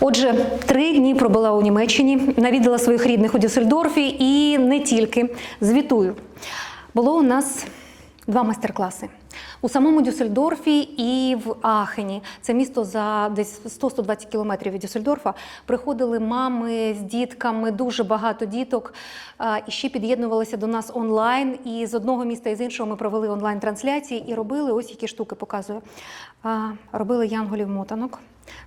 Отже, три дні пробула у Німеччині, навідала своїх рідних у Дюссельдорфі і не тільки. Звітую. Було у нас два майстер-класи. У самому Дюссельдорфі і в Ахені, це місто за десь 100-120 кілометрів від Дюссельдорфа, приходили мами з дітками, дуже багато діток. І ще під'єднувалися до нас онлайн. І з одного міста і з іншого ми провели онлайн-трансляції і робили ось які штуки показую. Робили янголів мотанок.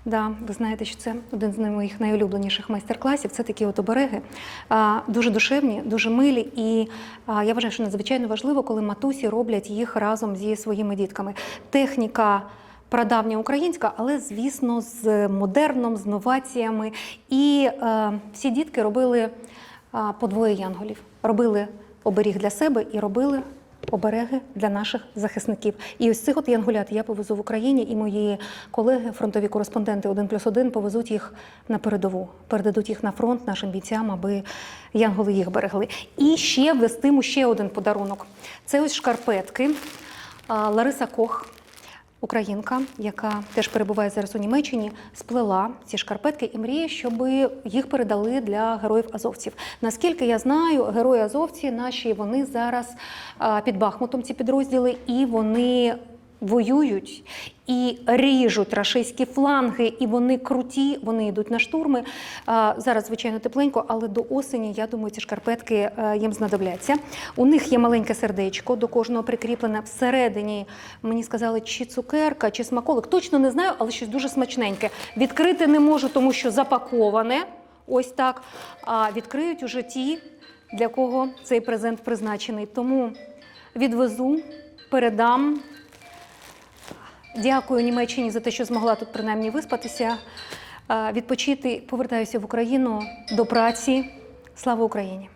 Да, ви знаєте, що це один з моїх найулюбленіших майстер-класів. Це такі от обереги, дуже душевні, дуже милі. І я вважаю, що надзвичайно важливо, коли матусі роблять їх разом зі своїми дітками. Техніка. Прадавня українська, але звісно, з модерном, з новаціями. І е, всі дітки робили е, по двоє янголів. Робили оберіг для себе і робили обереги для наших захисників. І ось цих от янгулят я повезу в Україні, і мої колеги, фронтові кореспонденти 1 плюс 1, повезуть їх на передову, передадуть їх на фронт нашим бійцям, аби янголи їх берегли. І ще вестиму ще один подарунок. Це ось шкарпетки. Лариса Кох. Українка, яка теж перебуває зараз у Німеччині, сплела ці шкарпетки і мріє, щоб їх передали для героїв азовців. Наскільки я знаю, герої азовці наші вони зараз під Бахмутом, ці підрозділи, і вони воюють і ріжуть рашистські фланги, і вони круті, вони йдуть на штурми. Зараз, звичайно, тепленько, але до осені, я думаю, ці шкарпетки е, їм знадобляться. У них є маленьке сердечко, до кожного прикріплене. Всередині мені сказали, чи цукерка, чи смаколик. Точно не знаю, але щось дуже смачненьке. Відкрити не можу, тому що запаковане. Ось так. А відкриють уже ті, для кого цей презент призначений. Тому відвезу, передам. Дякую Німеччині за те, що змогла тут принаймні виспатися, е, відпочити. Повертаюся в Україну до праці. Слава Україні!